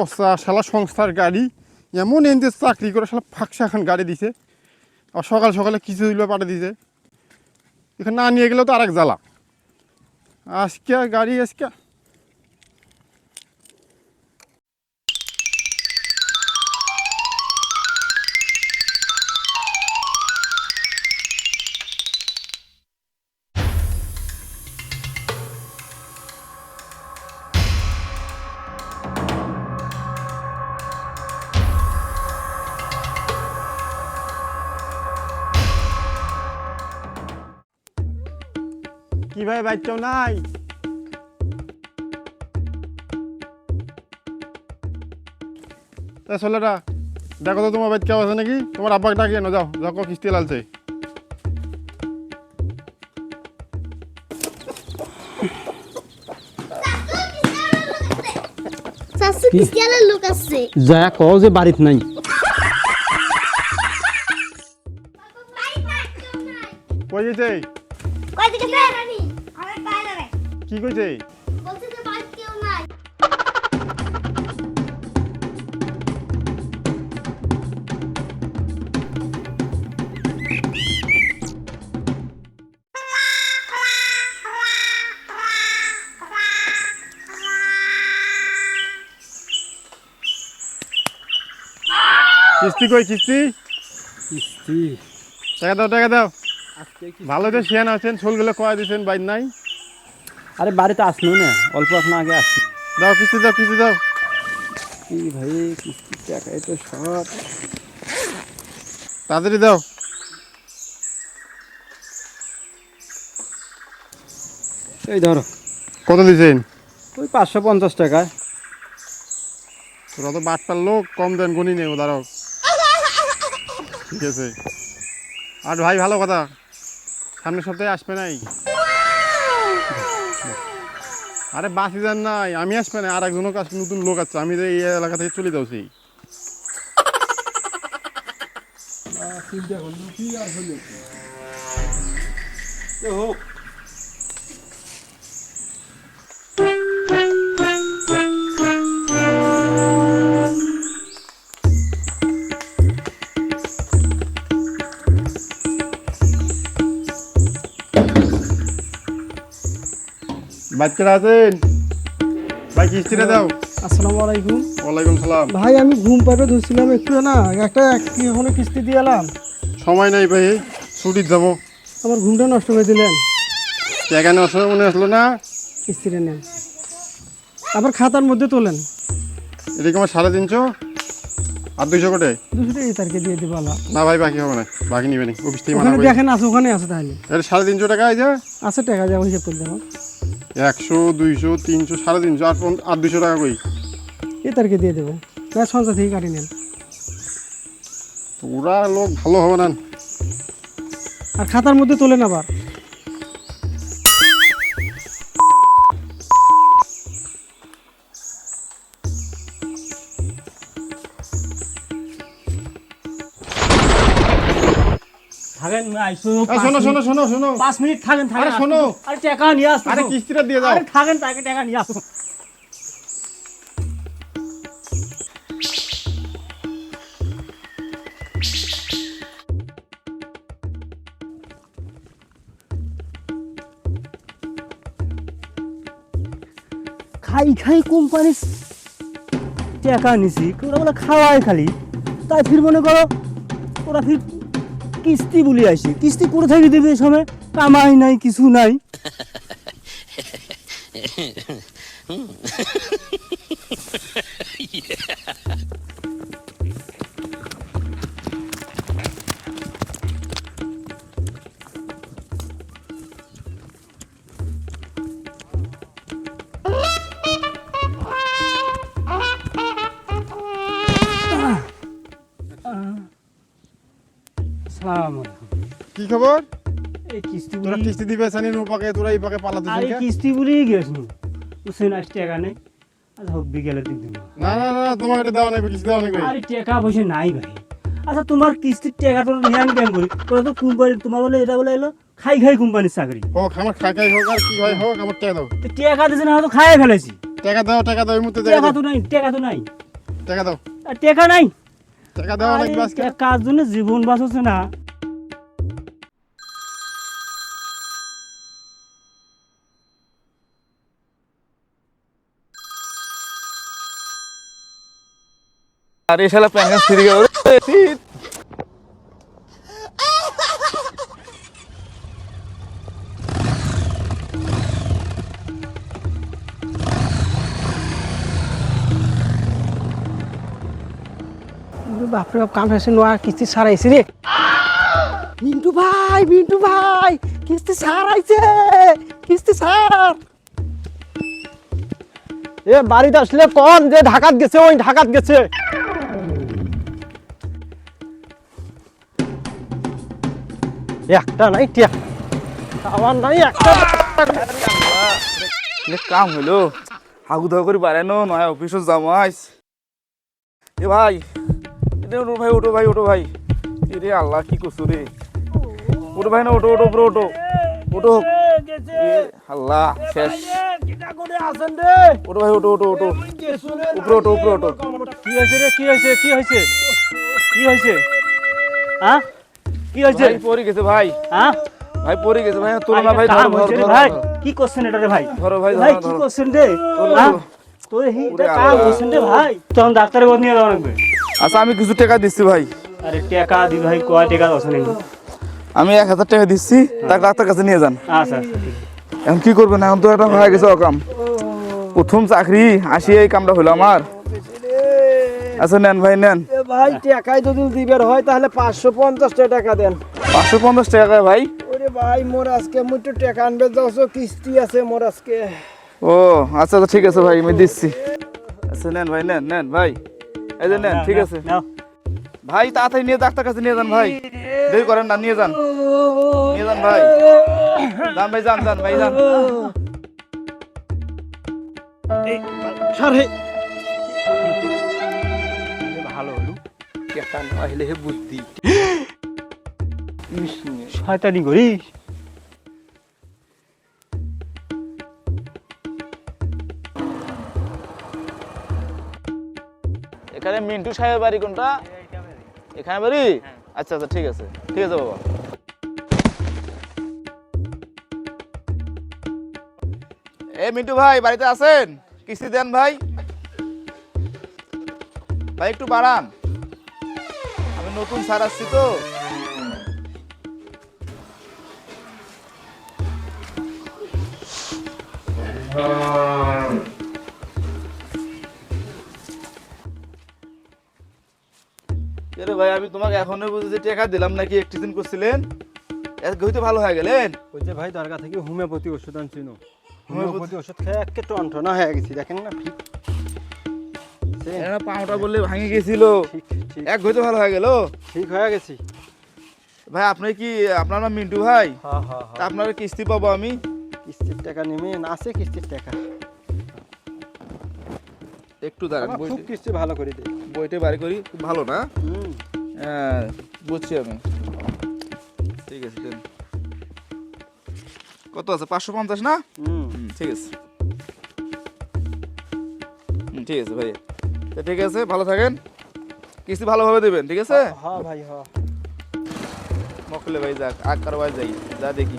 পচা শালা সংস্থার গাড়ি, এমন এনতে চাকরি করে শালা ফাঁকসা এখন গাড়ি দিছে। আর সকাল সকালে কিছু দিলে পাঠিয়ে দিছে। এখানে না নিয়ে গেলেও তো আরেক জ্বালা। আজকে গাড়ি, আজকে কি ভাই বাচ্চাও নাই? তা ছেলেটা দেখো তো তোমার কেউ আছে নাকি? তোমার আব্বাকে ডাকিয়ে না যাও যাও কিস্তি লালছে। যা কও যে বাড়িত নাই। কই কি কইছে? বলছে যে বাড়ি কেউ নাই। কিস্তি কই কিস্তি? কিস্তি। টাকা দাও টাকা দাও। ভালো তো শিয়ান আছেন সোলগুলো কয়া দিয়েছেন বাইর নাই। আরে বাড়িতে আসলো না অল্প এখন আগে আসি দাও কিস্তি দাও কিস্তি দাও। কি ভাই কিস্তির টাকাই তো সব। তাড়াতাড়ি দাও। এই ধরো। কত দিয়েছেন ওই পাঁচশো পঞ্চাশ টাকায়। তোরা তো বাটপার লোক কম দেন গুনি নেই দাঁড়াও। ঠিক আছে। আর ভাই ভালো কথা। সামনের সপ্তাহে আসবে নাই? আরে বাসি যান নাই, আমি আসবে না আর একজনও কাছে নতুন লোক আছে, আমি তো এই এলাকা থেকে চলে যাচ্ছি হোক বাচ্চারা আছেন? ভাই কিস্তিটা দাও? আসসালামু আলাইকুম। ওয়ালাইকুম সালাম। ভাই আমি ঘুম ধরছিলাম একটু না একটা এখনও কিস্তি দিয়ে এলাম। সময় নাই ভাই ছুটির যাব। আমার ঘুমটা নষ্ট করে দিলেন। এখানে অসময় মনে আসলো না? কিস্তিটা নেন। আবার খাতার মধ্যে তোলেন। এদিকে আমার সাড়ে তিনশো আর দুইশো কোটে দুশো টাকা দিয়ে দিব না ভাই বাকি হবে না। বাকি নিবে নি। অফিস থেকে ওখানে দেখেন আছে ওখানে আছে তাহলে। সাড়ে তিনশো টাকা আছে আছে টাকা যাব হিসেব করে দেবো। একশো দুইশো তিনশো সাড়ে তিনশো আর আর দুইশো টাকা কই? এ তারিখে দিয়ে দেবো। না সঞ্চয় থেকে কাটি নেন। তো ওরা লোক ভালো হবে না। আর খাতার মধ্যে তোলেন আবার। থাকেন আইসো এই শোনো শোনো শোনো শোনো। পাঁচ মিনিট থাকেন থাকেন আরে শোনো। আরে টাকা নিয়ে আসো। আরে কিস্তিটা দিয়ে দাও। আরে থাকেন তাকে টাকা নিয়ে আসো। খাই খাই কোম্পানি টাকা নিছি। ওরা বলে খাওয়াই খালি। তাই ফির মনে করো ওরা ফির কিস্তি বলি আসি কিস্তি করে থাকি দেবে সবে কামাই নাই কিছু নাই। খবর? এই কিস্তি তোরা কিস্তি দিবে জানি নো পাকে তোরা এই পাকে পালাতে আরে কিস্তি বলেই গেছো উসেন আজ টাকা নেই। আজ হোক বিকেলের দিক না না না তোমার এটা দেওয়া নেই কিস্তি দেওয়া নেই আরে টাকা পয়সা নাই ভাই। আচ্ছা তোমার কিস্তির টাকা তো নিয়ে আমি করি। তোরা তো কোম্পানি তোমার বলে এটা বলে এলো খাই খাই কোম্পানির চাকরি। হোক আমার খাই খাই হোক আর কি হয় হোক আমার টাকা দাও। টাকা দিয়েছে না হয়তো খাই ফেলেছি। টাকা দাও টাকা দাও এই মুহূর্তে টাকা তো নাই টাকা তো নাই। টাকা দাও। আর টেকা নাই। টাকা দেওয়া আরে, লাগবে কাজ জন্য জীবন বাঁচছে না। আর শালা প্যাঙ্গাস ফিরে গেল। বাপরে বাপ কাম নোয়া কিস্তি সারাইছে রে। মিন্টু ভাই মিন্টু ভাই কিস্তি সারাইছে কিস্তি সার এ বাড়িতে আসলে কম যে ঢাকাত গেছে ওই ঢাকাত গেছে। একটা নাই আমার নাই একটা কাম হইল হাগু দাগু করে বাড়ানো নয় অফিসে জামাইস এ ভাই ওটো ভাই ওটো ভাই ওটো ভাই। রে আল্লাহ কি করছ রে? ওটো ভাই না ওটো ওটো উপরে ওটো ওটো আল্লাহ শেষ। ওটো ভাই ওটো ওটো ওটো উপরে ওটো উপরে ওটো কি হয়েছে রে কি হয়েছে কি হয়েছে? কি হয়েছে? হ্যাঁ? কি হয়েছে? ভাই পড়ে গেছে ভাই। হ্যাঁ? ভাই পড়ে গেছে ভাই তোলো না ভাই ধরো ভাই। কি করছেন এটা রে ভাই ধরো ভাই ভাই কি করছেন রে? হ্যাঁ? তোর আল্লাহ। করছেন রে ভাই। তখন ডাক্তারের বদ নিয়ে যাওয়া লাগবে। আচ্ছা আমি কিছু টাকা দিচ্ছি ভাই। আরে টাকা দি ভাই কয় টাকা আমি এক হাজার টাকা দিচ্ছি তার ডাক্তার কাছে নিয়ে যান। আচ্ছা আচ্ছা। এখন কি করবেন? এখন তো একটা হয়ে গেছে অকাম। প্রথম চাকরি আসি এই কামটা হলো আমার। আচ্ছা নেন ভাই নেন। ভাই টাকায় যদি দিবের হয় তাহলে পাঁচশো পঞ্চাশ টাকা দেন। পাঁচশো পঞ্চাশ টাকা ভাই? ওরে ভাই মোর আজকে মুই টাকা আনবে যাওছো কিস্তি আছে মোর আজকে। ও আচ্ছা আচ্ছা ঠিক আছে ভাই আমি দিচ্ছি। আচ্ছা নেন ভাই নেন নেন ভাই। এই যে নেন ঠিক আছে। ভাই তাড়াতাড়ি নিয়ে ডাক্তার কাছে নিয়ে যান ভাই। দেরি করেন না নিয়ে যান। নিয়ে যান ভাই। যান ভাই যান যান ভাই যান। সারে ভালো হলো। নইলে বুদ্ধি। শয়তানি করিস? এখানে মিন্টু সাহেবের বাড়ি কোনটা? এখানে বাড়ি? আচ্ছা আচ্ছা ঠিক আছে। ঠিক আছে বাবা। এ মিন্টু ভাই বাড়িতে আছেন? কিস্তি দেন ভাই। ভাই একটু বাড়ান। আমি নতুন সার আসছি তো। ভাই আমি তোমাকে এখনও বুঝেছি টাকা দিলাম নাকি একটি দিন করছিলেন? হইতে ভালো হয়ে গেলেন। ওই যে ভাই দরগা থেকে হোমিওপ্যাথি ওষুধ আনছিল। হোমিওপ্যাথি- ওষুধ খেয়ে একে টনটনা হয়ে গেছি দেখেন না পাউটা বললে ভাঙে গেছিল। এক হইতে ভালো হয়ে গেল? ঠিক হয়ে গেছি। ভাই আপনি কি আপনার নাম মিন্টু ভাই? হ্যাঁ হ্যাঁ তা আপনার কিস্তি পাবো আমি? কিস্তির টাকা নেমে আছে কিস্তির টাকা। একটু দাঁড়ান খুব কিস্তি ভালো করে দেয় বইটা বাড়ি করি ভালো না? হ্যাঁ বুঝছি আমি। ঠিক আছে দেন। কত আছে? পাঁচশো পঞ্চাশ না? ঠিক আছে। ঠিক আছে ভাই তো ঠিক আছে ভালো থাকেন। কিস্তি ভালোভাবে দেবেন ঠিক আছে? হ্যাঁ ভাই হ্যাঁ মকলে ভাই যাক আর কারবার যাই যা দেখি।